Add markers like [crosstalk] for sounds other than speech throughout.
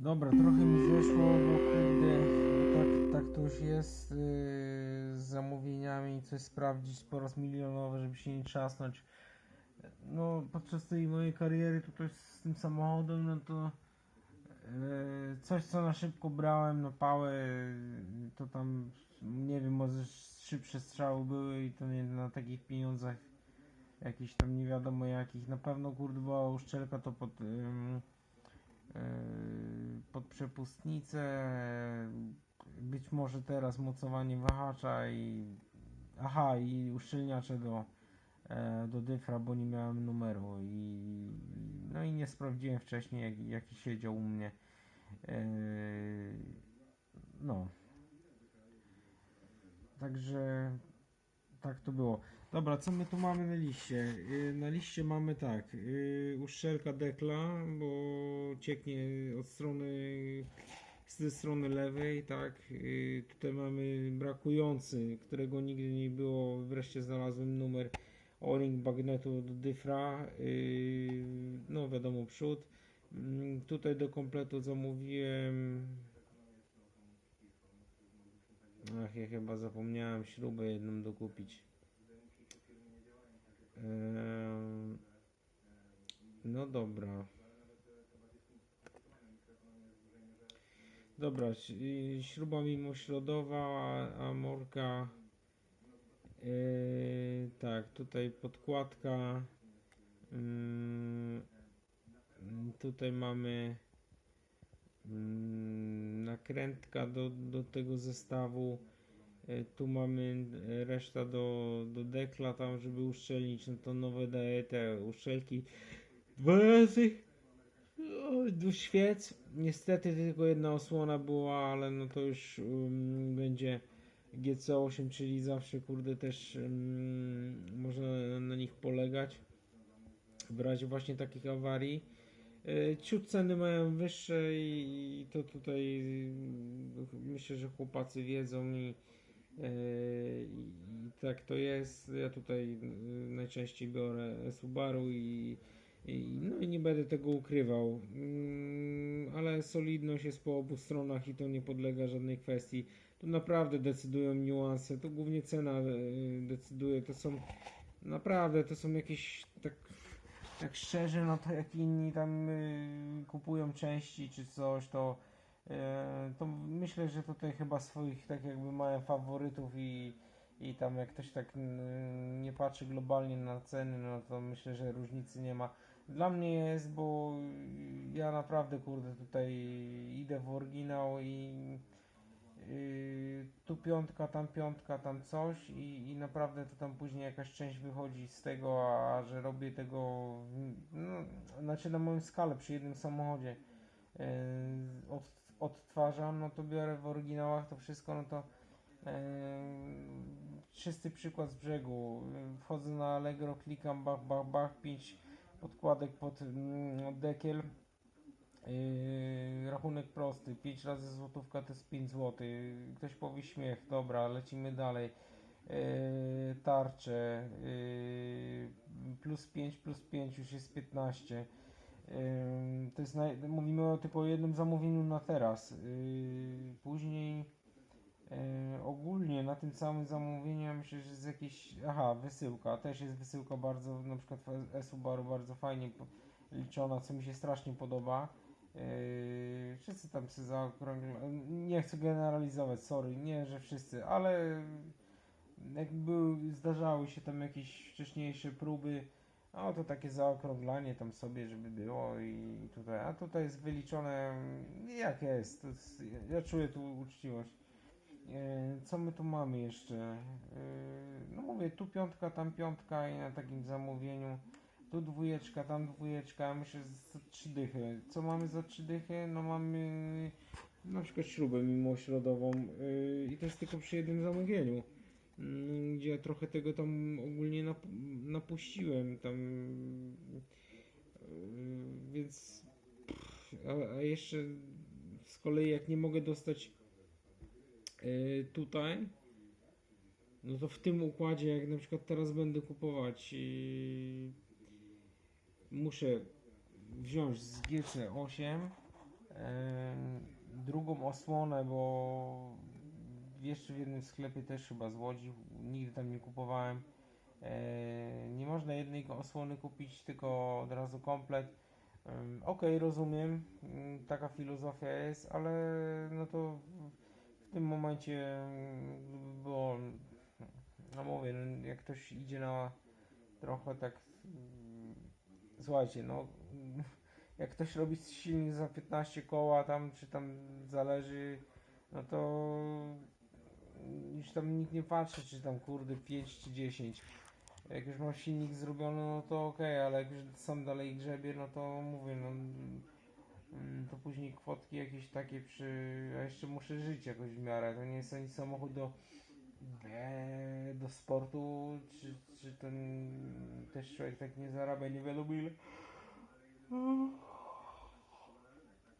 Dobra, trochę mi zeszło, bo kurde, tak, tak to już jest yy, z zamówieniami, coś sprawdzić po raz milionowy, żeby się nie trzasnąć. No, podczas tej mojej kariery tutaj z tym samochodem, no to yy, coś co na szybko brałem na pałę, yy, to tam, nie wiem, może szybsze strzały były i to nie na takich pieniądzach jakichś tam nie wiadomo jakich. Na pewno kurde była uszczelka to pod... Yy, pod przepustnicę, być może teraz mocowanie wahacza i aha i uszczelniacze do, e, do dyfra, bo nie miałem numeru i no i nie sprawdziłem wcześniej jaki, jaki siedział u mnie Yy, no. Także tak to było Dobra, co my tu mamy na liście? Yy, Na liście mamy tak, yy, uszczelka dekla, bo cieknie od strony, ze strony lewej, tak. Yy, Tutaj mamy brakujący, którego nigdy nie było, wreszcie znalazłem numer O-ring bagnetu do dyfra, no wiadomo przód. Mm, Tutaj do kompletu zamówiłem, ach ja chyba zapomniałem śrubę jedną dokupić. No dobra. Dobra, śruba mimośrodowa, amorka. Yy, tak, tutaj podkładka. Mm, tutaj mamy mm, nakrętka do, do tego zestawu. E, Tu mamy e, reszta do, do dekla tam, żeby uszczelnić, no to nowe daje te uszczelki dwa razy do świec. Niestety tylko jedna osłona była, ale no to już um, będzie GC8, czyli zawsze kurde też um, można na, nich polegać w razie właśnie takich awarii. E, Ciut ceny mają wyższe i, to tutaj mm, myślę, że chłopacy wiedzą i I tak to jest. Ja tutaj yy, najczęściej biorę Subaru i, i no i nie będę tego ukrywał. Mm, Ale solidność jest po obu stronach i to nie podlega żadnej kwestii. Tu naprawdę decydują niuanse. Tu głównie cena yy, decyduje. To są naprawdę to są jakieś tak tak szczerze, no to jak inni tam yy, kupują części czy coś, to E, to myślę, że tutaj chyba swoich tak jakby mają faworytów i, i tam jak ktoś tak nie patrzy globalnie na ceny, no to myślę, że różnicy nie ma. Dla mnie jest, bo ja naprawdę kurde tutaj idę w oryginał i yy, tu piątka, tam piątka, tam coś i, i naprawdę to tam później jakaś część wychodzi z tego, a że robię tego no, znaczy na moją skalę przy jednym samochodzie yy, od, odtwarzam, no to biorę w oryginałach to wszystko, no to yy, czysty przykład z brzegu. Wchodzę na Allegro, klikam bach, bach, bach, 5 podkładek pod mm, dekiel. Yy, rachunek prosty, 5 razy złotówka to jest 5 zł. Ktoś powie śmiech, dobra, lecimy dalej. Yy, tarcze, yy, plus 5, plus 5 już jest 15. To jest naj... mówimy o jednym zamówieniu na teraz. Yy, Później yy, ogólnie na tym samym zamówieniu myślę, że jest jakieś. Aha, wysyłka. Też jest wysyłka bardzo, na przykład w e-Subaru bardzo fajnie liczona, co mi się strasznie podoba. Yy, wszyscy tam się. Nie chcę generalizować, sorry, nie, że wszyscy, ale jak były, zdarzały się tam jakieś wcześniejsze próby. No to takie zaokrąglanie tam sobie, żeby było i tutaj, a tutaj jest wyliczone jak jest. Jest ja czuję tu uczciwość. E, Co my tu mamy jeszcze? E, No mówię, tu piątka, tam piątka i na takim zamówieniu. Tu dwójeczka, tam dwójeczka, myślę, że trzy dychy. Co mamy za trzy dychy? No mamy na przykład śrubę mimośrodową yy, i to jest tylko przy jednym zamówieniu. Mm, Gdzie trochę tego tam ogólnie nap napuściłem tam. Yy, więc. A, a jeszcze z kolei jak nie mogę dostać yy, tutaj, no to w tym układzie, jak na przykład teraz będę kupować, yy, muszę wziąć z GC8 yy, drugą osłonę, bo jeszcze w jednym sklepie też chyba z Łodzi, nigdy tam nie kupowałem. E, nie można jednej osłony kupić, tylko od razu komplet. Em, Okej, rozumiem, mm, taka filozofia jest, ale no to w tym momencie mm, było, no mówię, no jak ktoś idzie na trochę tak, mm, słuchajcie, no [laughs] jak ktoś robi silnik za 15 koła tam, czy tam zależy, no to już tam nikt nie patrzy, czy tam kurde 5 czy 10. Jak już mam silnik zrobiony, no to okej, ale jak już sam dalej grzebie, no to mówię, no mm, to później kwotki jakieś takie przy... a jeszcze muszę żyć jakoś w miarę, to nie jest ani samochód do e, do sportu, czy, czy ten też człowiek tak nie zarabia niewielu mil.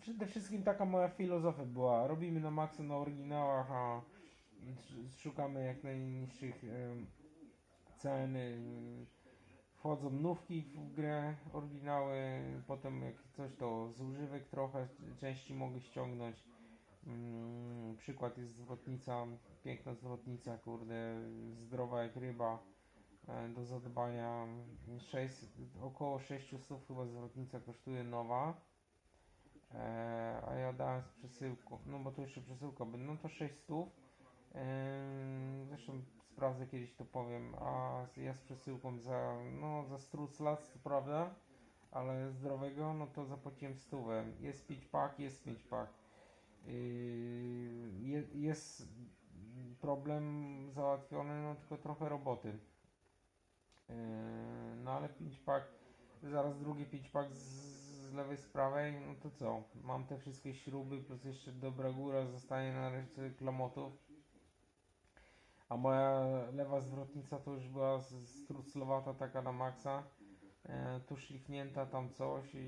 Przede wszystkim taka moja filozofia była, robimy na maksa na oryginałach, a szukamy jak najniższych cen. Wchodzą nówki w grę, oryginały, potem jak coś to z używek trochę części mogę ściągnąć. Mm, przykład jest zwrotnica, piękna zwrotnica, kurde, zdrowa jak ryba, e, do zadbania. 6, około 600 chyba zwrotnica kosztuje nowa. E, a ja dałem z przesyłką, no bo to jeszcze przesyłka no to 600. Zresztą sprawdzę kiedyś to powiem, a ja z przesyłką za, no za struclac to prawda, ale zdrowego, no to zapłaciłem stówę. Jest 5 pak, jest 5 pak. Yy, je, jest problem załatwiony, no tylko trochę roboty. Yy, no ale 5 pak, zaraz drugi 5 pak z, z lewej, z prawej, no to co? Mam te wszystkie śruby, plus jeszcze dobra góra zostaje na resztę klamotów. A moja lewa zwrotnica to już była struclowata taka na maksa. E, tu szlifnięta tam coś i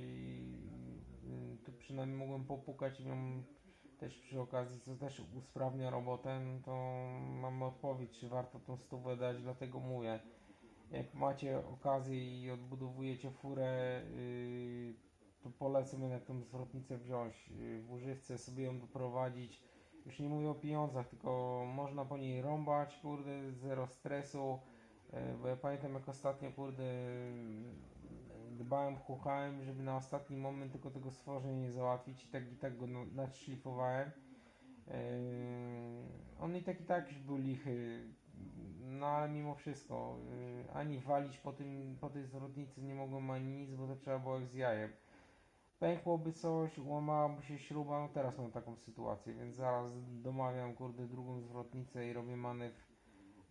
y, tu przynajmniej mogłem popukać i ją też przy okazji, co też usprawnia robotę, no to mamy odpowiedź, czy warto tą stówę dać, dlatego mówię. Jak macie okazję i odbudowujecie furę, y, to polecam jednak tą zwrotnicę wziąć y, w używce, sobie ją doprowadzić. Już nie mówię o pieniądzach, tylko można po niej rąbać, kurde, zero stresu. E, Bo ja pamiętam jak ostatnio, kurde, dbałem, chuchałem, żeby na ostatni moment tylko tego stworzenia nie załatwić i tak i tak go nadszlifowałem. E, On i tak i tak już był lichy, no ale mimo wszystko, e, ani walić po, tym, po tej zwrotnicy nie mogłem ani nic, bo to trzeba było jak z jajem. Pękłoby coś, łamałaby się śruba, no teraz mam taką sytuację, więc zaraz domawiam kurde drugą zwrotnicę i robię manewr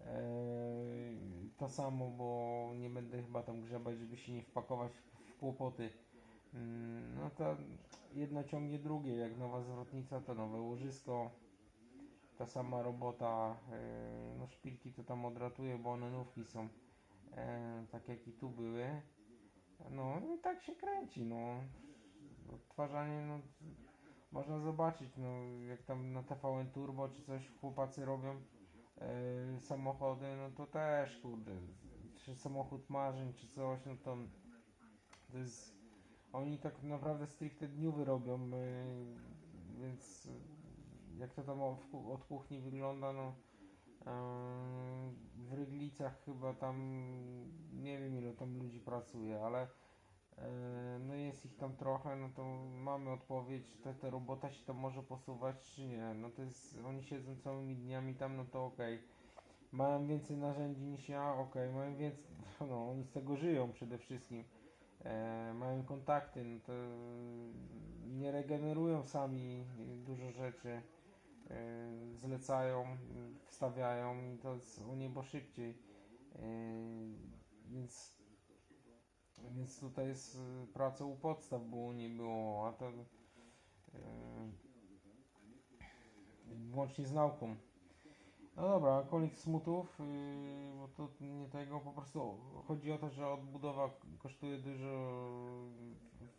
Eee, to samo, bo nie będę chyba tam grzebać, żeby się nie wpakować w, kłopoty. Mm, no to jedno ciągnie drugie, jak nowa zwrotnica to nowe łożysko, ta sama robota, eee, no szpilki to tam odratuję, bo one nówki są, eee, tak jak i tu były. No i tak się kręci, no. Odtwarzanie, no można zobaczyć, no jak tam na TVN Turbo czy coś chłopacy robią e, samochody, no to też kurde, czy samochód marzeń, czy coś, no to to jest, oni tak naprawdę stricte dniowy robią, e, więc jak to tam od kuchni wygląda, no e, w Ryglicach chyba tam, nie wiem ile tam ludzi pracuje, ale no jest ich tam trochę, no to mamy odpowiedź, czy ta, ta robota się tam może posuwać, czy nie. No to jest, oni siedzą całymi dniami tam, no to okej. Mają więcej narzędzi niż ja, okej, mają więcej, [laughs] no oni z tego żyją przede wszystkim. E, mają kontakty, no to nie regenerują sami dużo rzeczy. E, zlecają, wstawiają i to jest o niebo szybciej. E, więc tutaj jest y, praca u podstaw, było nie było, a to y, włącznie z nauką. No dobra, koniec smutów, y, bo to nie tego, po prostu chodzi o to, że odbudowa kosztuje dużo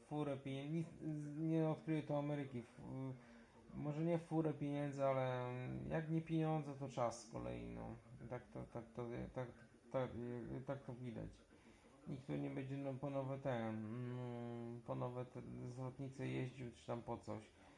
furę pieniędzy, nie odkryje to Ameryki, y, może nie furę pieniędzy, ale jak nie pieniądze, to czas z kolei, no. Tak to, tak to, tak, tak, tak to widać nikt nie będzie no, po nowe te, mm, po nowe te zwrotnice jeździł, czy tam po coś.